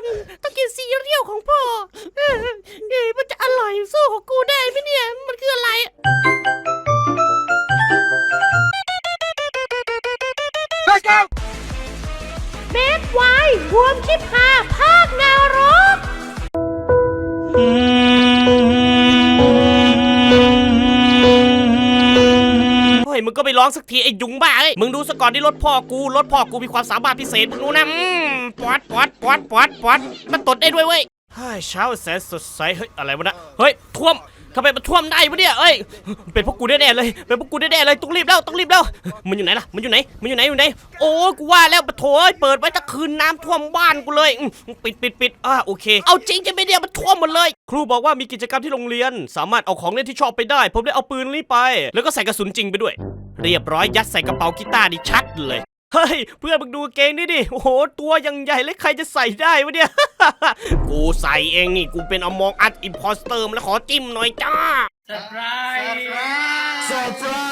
นต้องกินซีเรียลของพ่อเอ้ยเอ้ยมันจะอร่อยสู้ของกูได้ไหมเนี่ย มันคืออะไร Let's go! เบสไวรวมชิปหาภาคนรก เฮ้ยมึงก็ไปร้องสักทีไอ้ยุงบ้าเอ้ยมึงดูซะก่อนที่รถพ่อกูรถพ่อกูมีความสามารถพิเศษมึงดูนะอืม ปอดปอดปอดปอดปอดมันตดได้ด้วยเว้ยเฮ้ยเช้าแสนสดใสเฮ้ยอะไรวะนะเฮ้ยท่วมทำไมมันท่วมได้วะเนี่ยเอ้ยเป็นพวกกูแน่ๆเลยเป็นพวกกูแน่ๆเลยต้องรีบแล้วต้องรีบแล้วมันอยู่ไหนล่ะมันอยู่ไหนมันอยู่ไหนอยู่ไหนโอ้กูว่าแล้วปะโถเอ้ยเปิดไว้ตะคืนน้ำท่วมบ้านกูเลยปิดปิดปิดอ่าโอเค เอาจริงจะไม่เนี่ยมันท่วมหมดเลย ครูบอกว่ามีกิจกรรมที่โรงเรียน สามารถเอาของเล่นที่ชอบไปได้ ผมเลยเอาปืนนี้ไป แล้วก็ใส่กระสุนจริงไปด้วย เรียบร้อยยัดใส่กระเป๋ากีตาร์นี่ชัดเลย เฮ้ย เพื่อนมึงดูเกงนี่ดิ โอ้โห ตัวยังใหญ่เลยใครจะใส่ได้วะเนี่ย กูใส่เองนี่ กูเป็นอมองอัดอิมพอสเตอร์แล้วขอจิ้มหน่อยจ้า Surprise! เรี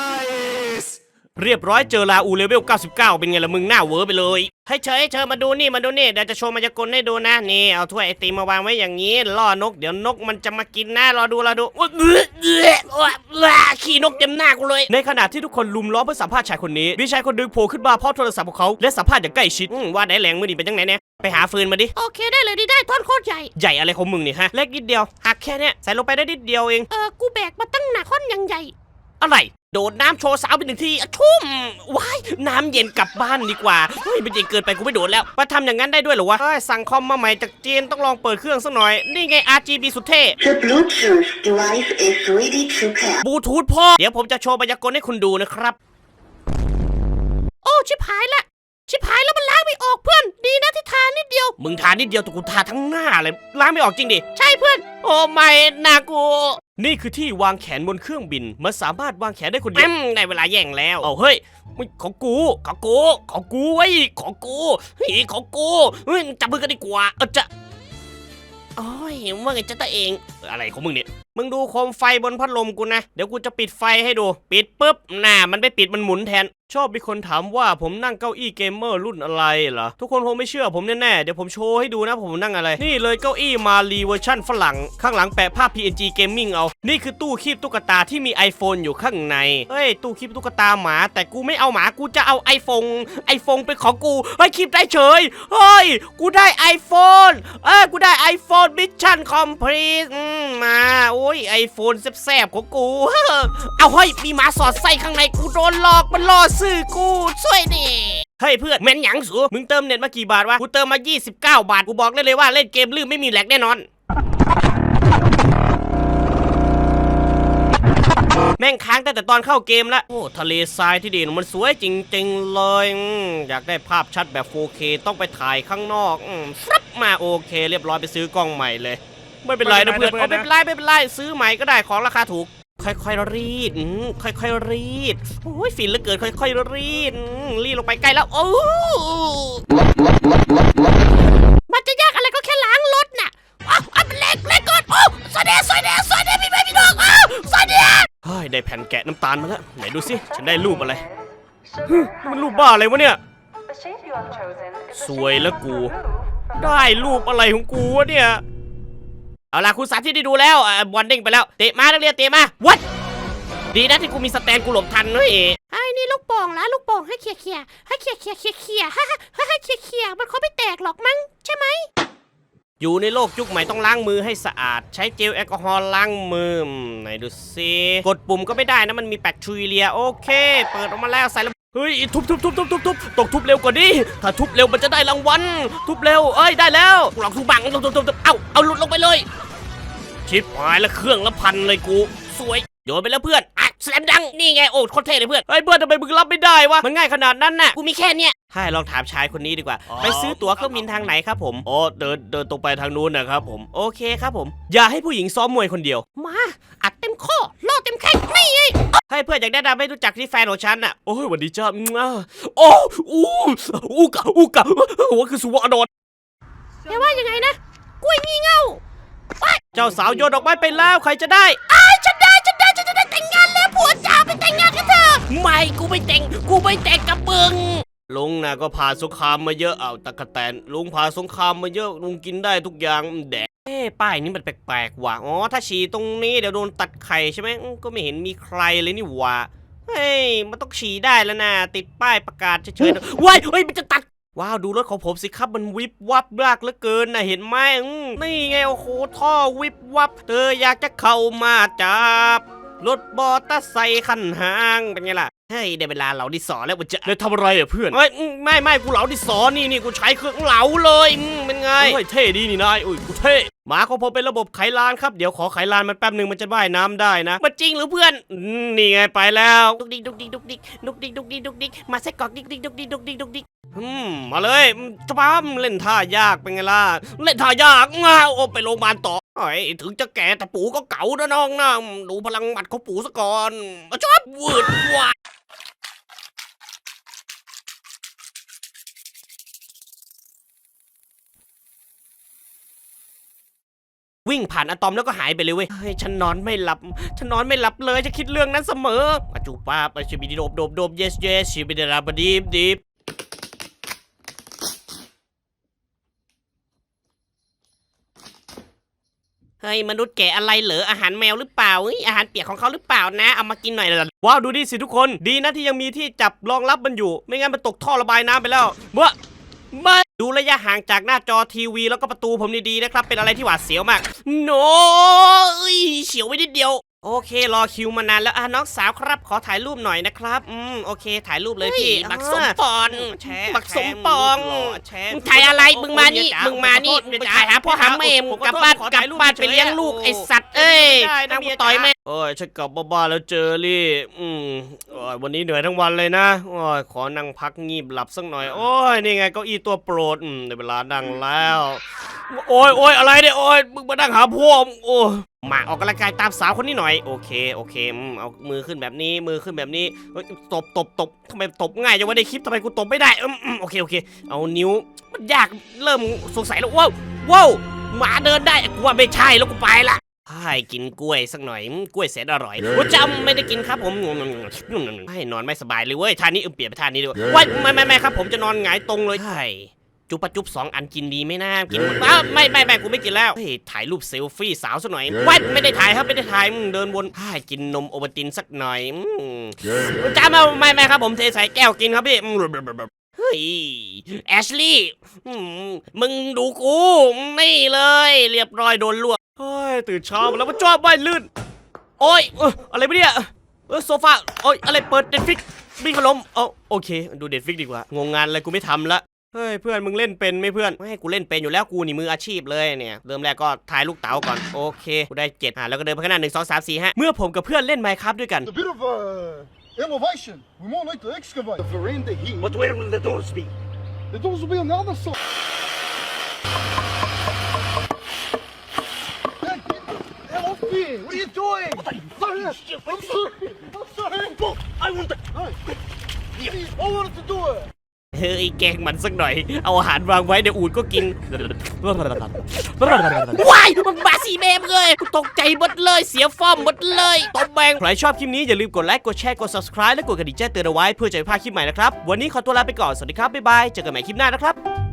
ยบร้อยเจอลาอูเลเวล 99 เป็นไงล่ะมึงหน้าเวอร์ไปเลย ให้เชยให้เชยมาดูนี่มาดูนี่เดี๋ยวจะโชว์มายากลให้ดูนะนี่เอาถ้วยไอติมมาวางไว้อย่างนี้ล่อนก เดี๋ยวนกมันจะมากินนะรอดูรอดูอุ๊ยเอื้อเอื้อเอื้อเอื้อขี่นกเต็มหน้ากูเลย ในขณะที่ทุกคนลุมล้อมเพื่อสัมภาษณ์ชายคนนี้มีชายคนหนึงโผล่ขึ้นมาพร้อมโทรศัพท์ของเขาและสัมภาษณ์อย่างใกล้ชิดอืมว่าไหนแหลงมือนี่เป็นยังไงเนี่ยไปหาฟืนมาดิโอเคได้เลยดีได้ท่อนโคตรใหญ่ ใหญ่อะไรของมึงเนี่ยฮะเล็กนิดเดียวหักแค่เนี้ยใส่ลงไปได้นิดเดียวเอง เออกูแบกมาตั้งหนักท่อนยังใหญ่ อะไร โดดน้ำโชว์สาวไปหนึ่งทีอะชุ่มว้ายน้ำเย็นกลับบ้านดีกว่าเฮ้ยมันเย็นเกินไปกูไม่โดดแล้วมาทำอย่างนั้นได้ด้วยเหรอวะเฮ้ยสั่งคอมมาใหม่จากจีนต้องลองเปิดเครื่องสักหน่อยนี่ไง RGB สุดเท่ The Bluetooth device is ready to pair. บลูทูธพ่อเดี๋ยวผมจะโชว์บรรยากาศให้คุณดูนะครับ โอ้ชิบหายละชิบหายแล้วมันล้าง ไม่ออกเพื่อน ดีนะที่ทานนิดเดียว มึงทานิดเดียวแต่กูทาทั้งหน้าเลยล้างไม่ออกจริงดิ ใช่เพื่อน โอ้ไม่น่ากูนี่คือที่วางแขนบนเครื่องบินมันสามารถวางแขนได้คนเดียวได้เวลาแย่งแล้ว เอาเฮ้ยมึงของกู ของกู ของกูไว้ยของกูเฮ้ยของกูเฮ้ยจับมือกันดีกว่า เออจะโอ้ยว่าไงจะตะเอง อะไรของมึงเนี่ย มึงดูโคมไฟบนพัดลมกูนะ เดี๋ยวกูจะปิดไฟให้ดู ปิดปุ๊บหน้ามันไม่ปิดมันหมุนแทน ชอบมีคนถามว่าผมนั่งเก้าอี้เกมเมอร์รุ่นอะไรเหรอ ทุกคนคงไม่เชื่อผมแน่ๆ เดี๋ยวผมโชว์ให้ดูนะผมนั่งอะไร นี่เลยเก้าอี้มารีเวอร์ชั่นฝรั่ง ข้างหลังแปะภาพ PNG Gaming เอา นี่คือตู้คีบตุ๊กตาที่มี iPhone อยู่ข้างใน เฮ้ย ตู้คีบตุ๊กตาหมา แต่กูไม่เอาหมากูจะเอา iPhone iPhone เป็นของกูเฮ้ยคีบได้เฉยเฮ้ยกูได้ iPhone เอ้ยกูได้ iPhone Mission Complete อืมมาโอ้ย iPhone แซ่บๆของกู เอาเฮ้ยมีหมาสอดไส้ข้างในกูโดนหลอกมันล่อซื้อกูช่วยดิเฮ้ยเพื่อนแม่นหยังสูมึงเติมเน็ตมากี่บาทวะกูเติมมา 29 บาทกูบอกได้เลยว่าเล่นเกมลื่นไม่มีแหลกแน่นอนแม่งค้างตั้งแต่ตอนเข้าเกมละโอ้ ทะเลทรายที่ดีนมันสวยจริง ๆ เลย อยากได้ภาพชัดแบบ 4K ต้องไปถ่ายข้างนอก ฟรับมาโอเค เรียบร้อยไปซื้อกล้องใหม่เลย ไม่เป็นไรนะเพื่อนเอาไม่เป็นไรไม่เป็นไรซื้อใหม่ก็ได้ของราคาถูก ค่อยๆรีดอืมค่อยๆรีดโอ้ยฟินเหลือเกินค่อยๆรีดอืมรีดลงไปใกล้แล้วโอ้มันจะยากอะไรก็แค่ล้างรถน่ะอ้าวอันเล็กเล็กก่อนโอ้สวัสดีสวัสดีสวัสดีพี่แม่พี่น้องอ้าวสวัสดีเฮ้ยได้แผ่นแกะน้ำตาลมาแล้วไหนดูสิฉันได้รูปอะไรฮึนี่มันรูปบ้าอะไรวะเนี่ยสวยแล้วกู ได้รูปอะไรของกูวะเนี่ย เอาล่ะคุณสาธิตได้ดูแล้วอะบอลเด้งไปแล้ว เตะมานักเรียนเตะมาวัดดีนะที่กูมีสแตนกูหลบทันเฮ้ยไอ้นี่ลูกโป่งละลูกโป่งให้เขี่ยเขี่ยให้เขี่ยเขี่ยเขี่ยเขี่ยฮ่าฮ่าฮ่าให้เขี่ยเขี่ยมันเขาไม่แตกหรอกมั้งใช่ไหมอยู่ในโลกยุคใหม่ต้องล้างมือให้สะอาด ใช้เจลแอลกอฮอล์ล้างมืออืมไหนดูสิกดปุ่มก็ไม่ได้นะมันมีแบคทีเรียโอเค เปิดออกมาแล้วใส่แล้ว เฮ้ยทุบทุบทุบทุบทุบทุบต้องทุบเร็วกว่านี้ถ้าทุบเร็วมันจะได้รางวัลทุบเร็วเอ้ยได้แล้วกูลองทุบบังทุบทุบทุบทุบเอาเอาหลุดลงไปเลย ชิบหายแล้วเครื่องละพันเลยกู สวยโยนไปแล้วเพื่อนอะแสลมดังนี่ไงโอ้โคตรเท่เลยเพื่อนเฮ้ยเพื่อนทำไมมึงรับไม่ได้วะมันง่ายขนาดนั้นน่ะกูมีแค่เนี้ยให้ลองถามชายคนนี้ดีกว่า ไปซื้อตั๋วเครื่องบินทางไหนครับผมอ๋อเดินเดินตรงไปทางนู้นนะครับผมโอเคครับผม อย่าให้ผู้หญิงซ้อมมวยคนเดียว มาอัดเต็ม ข้อล่อเต็มแข้งนี่ไงให้เพื่อนอยากแนะนำให้รู้จักที่แฟนของฉันน่ะโอ้ยวันดีจ้าอืมอ่าโอ้อู้อูกะอูกะหัวคือสุวรรณดแกว่ายังไงนะกล้วยงี่เง่าเจ้าสาวโยนดอกไม้ไปแล้วใครจะได้ไอ้ายฉันได้ฉันได้ฉันจะได้แต่งงานแล้วผัวจ๋าไปแต่งงานกันเถอะไม่กูไม่แต่งกูไม่แต่งกับมึงลุงนะก็ผ่านสงครามมาเยอะเอาตะกะแตนลุงผ่านสงครามมาเยอะลุงกินได้ทุกอย่างแดก เอ้ป้ายนี้มันแปลกๆว่ะ อ๋อ ถ้าฉี่ตรงนี้เดี๋ยวโดนตัดไข่ใช่ไหมอืมก็ไม่เห็นมีใครเลยนี่หว่า เฮ้ย มันต้องฉี่ได้แล้วนะ ติดป้ายประกาศเฉยๆนะว้ายเฮ้ย มันจะตัด ว้าว ดูรถของผมสิครับ มันวิบวับมากเหลือเกินนะ เห็นไหมอืมนี่ไง โอ้โห ท่อวิบวับ เธออยากจะเข้ามาจับ รถบอเตอร์ไซค์คันหาง เป็นไงล่ะ เฮ้ยได้เวลาเหลาดินสอแล้วมันจะเลยทำอะไรอะเพื่อนเฮ้ยอืมไม่ไม่กูเหลาดินสอนี่นี่กูใช้เครื่องเหลาเลยอืมเป็นไง เฮ้ยเท่ดีนี่นายอุ้ยกูเท่ หมาของผมเป็นระบบไขลานครับ เดี๋ยวขอไขลานมันแป๊บหนึ่งมันจะว่ายน้ำได้นะ มันจริงหรือเพื่อนอืมนี่ไงไปแล้วดุกดิกดุกดิกดุกดิกดุกดิกดุกดิกดุกดิกมาใส่กรอกดิกดิกดุกดิกดุกดิกดุกดิกอืมมาเลยอืมจะปั๊มเล่นท่ายากเป็นไงล่ะเล่นท่ายากง้าวโอ้ไปโรงพยาบาลต่อไอ้ยถึงจะแก่แต่ปู่ก็เก่านะน้องนะดูพลังหมัดของปู่ซะก่อนอะชอบวืดวา วิ่งผ่านอะตอมแล้วก็หายไปเลยเว้ยเฮ้ยฉันนอนไม่หลับ ฉันนอนไม่หลับเลยจะคิดเรื่องนั้นเสมอปัจจุป้าปัจจุบิดโดบโดบโดบ yes yes ชิบิดาบดีบดีบเฮ้ยมนุษย์แกะอะไรเหรออาหารแมวหรือเปล่าเฮ้ยอาหารเปียกของเขาหรือเปล่านะ เอามากินหน่อยละว้าวดูดิสิทุกคน ดีนะที่ยังมีที่จับรองรับมันอยู่ ไม่งั้นมันตกท่อระบายน้ำไปแล้วเมื่อไม่ ดูระยะห่างจากหน้าจอทีวีแล้วก็ประตูผมดีๆนะครับ เป็นอะไรที่หวาดเสียวมาก โน้ยเฉียวไปนิดเดียว โอเค รอคิวมานานแล้วอะน้องสาวครับ ขอถ่ายรูปหน่อยนะครับ อืมโอเค ถ่ายรูปเลยพี่เฮ้ยบักสมปอนแชร์บักสมปองแชร์มึงถ่ายอะไรมึงมานี่มึงมานี่มึงถ่ายหาพ่อหาแม่มึงกลับบ้านกลับบ้านไปเลี้ยงลูกไอ้สัตว์เอ้ยไม่ได้นะทำเมีกูยต่อยจ๋าแม่โอ้ยฉันกลับมาบ้านแล้วเจอรี่ อืมโอ้ยวันนี้เหนื่อยทั้งวันเลยนะโอ้ยขอนั่งพักงีบหลับสักหน่อย โอ้ยนี่ไงเก้าอี้ตัวโปรดอืมในเวลานั่งแล้ว โอ้ยโอ้ยอะไรเนี่ยโอ้ยมึงมานั่งหาพวกโอ้ย มาออกกำลังกายตามสาวคนนี้หน่อยโอเคโอเคอืมเอามือขึ้นแบบนี้มือขึ้นแบบนี้เฮ้ยตบตบตบทำไมตบง่ายจังวะในคลิปทำไมกูตบไม่ได้อืมอืมโอเคโอเค เอานิ้วมันยากเริ่มสงสัยแล้วว้าวว้าวหมาเดินได้กูว่าไม่ใช่แล้วกูไปละให้กินกล้วยสักหน่อยอืมกล้วยแสนอร่อยโอ้จำไม่ได้กินครับผมให้นอนไม่สบายเลยเว้ยท่านี้เออเปลี่ยนไปท่านี้ด้วยว้ายไม่ไม่ไม่ครับ ผมจะนอนหงายตรงเลยใช่ จุบปะจุบสองอันกินดีไหมนะกินหมดอ้าวไม่ไม่ไม่กูไม่กินแล้วเฮ้ยถ่ายรูปเซลฟี่สาวสักหน่อยว้ายไม่ได้ถ่ายครับไม่ได้ถ่ายอืมเดินวนให้กินนมโอวัลตินสักหน่อยอืมจ้ามาไม่ไม่ครับผมเทใส่แก้วกินครับพี่อืมเฮ้ยแอชลี่อืมมึงดูกูนี่เลย เรียบร้อยโดนลวกเฮ้ยตื่นเช้ามาแล้วมาจ้าใบลื่นโอ้ยเอ้ยอะไรไม่เนี่ยเออโซฟาโอ้ยอะไรเปิดเด็ดฟิกมีขนมเอาโอเค ดูเด็ดฟิกดีกว่างงงานอะไรกูไม่ทำละ เฮ้ยเพื่อนมึงเล่นเป็นไหมเพื่อนไม่ให้กูเล่นเป็นอยู่แล้วกูนี่มืออาชีพเลยเนี่ยเริ่มแรกก็ถ่ายลูกเต๋าก่อนโอเคกูได้เจ็ดอะแล้วก็เดินไปข้างหน้าหนึ่งสองสามสี่ห้าเมื่อผมกับเพื่อนเล่นไมค์ครับด้วยกัน A bit of uh, elevation. We more like to excavate. The veranda here. But where will the doors be? The doors will be on the other side. Dad, get the hell off me! What are you doing? Sorry, I'm sorry. I'm sorry. I want the... No. Please, I wanted to do it. เฮ้ยแกล้งมันสักหน่อย เอาอาหารวางไว้เดี๋ยวอูดก็กินว้ายมันบาสีเมมเลยกูตกใจหมดเลยเสียฟอร์มหมดเลยตบแบงใครชอบคลิปนี้อย่าลืมกดไลค์กดแชร์กด subscribe และกดกระดิ่งแจ้งเตือนเอาไว้เพื่อจะไม่พลาดคลิปใหม่นะครับ วันนี้ขอตัวลาไปก่อน สวัสดีครับ บ๊ายบาย เจอกันใหม่คลิปหน้านะครับ